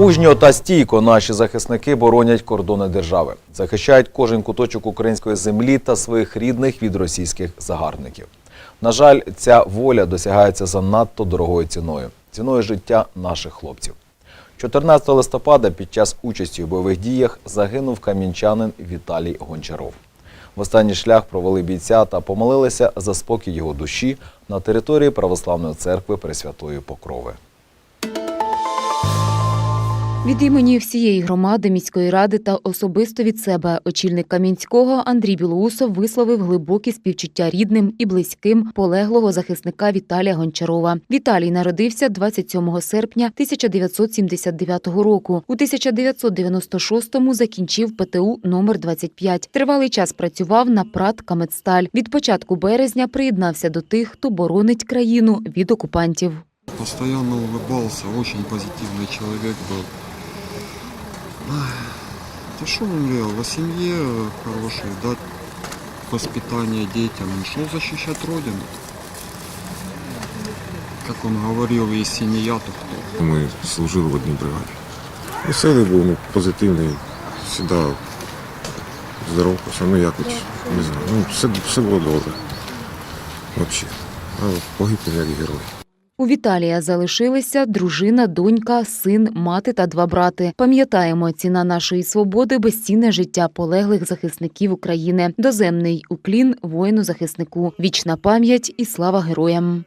Мужньо та стійко наші захисники боронять кордони держави, захищають кожен куточок української землі та своїх рідних від російських загарбників. На жаль, ця воля досягається за надто дорогою ціною ціною життя наших хлопців. 14 листопада під час участі у бойових діях загинув кам'янчанин Віталій Гончаров. В останній шлях провели бійця та помолилися за спокій його душі на території Православної церкви Пресвятої Покрови. Від імені всієї громади міської ради та особисто від себе очільник Кам'янського Андрій Білоусов висловив глибокі співчуття рідним і близьким полеглого захисника Віталія Гончарова. Віталій народився 27 серпня 1979 року. У 1996-му закінчив ПТУ номер 25. Тривалий час працював на ПРАТ «Камедсталь». Від початку березня приєднався до тих, хто боронить країну від окупантів. Постоянно улыбался, очень позитивный человек был. Да что он делал? О семье хорошей, дать воспитание детям. Он шел защищать Родину. Как он говорил, если не я, то кто? Ми служили в одній бригаді. Веселий був, ну, позитивний, завжди здоровкався, ну якось, не знаю. Ну, все, все було добре. Взагалі. А погиб він як герой. У Віталія залишилися дружина, донька, син, мати та два брати. Пам'ятаємо, ціна нашої свободи безцінне життя полеглих захисників України. Доземний уклін воїну захиснику. Вічна пам'ять і слава героям.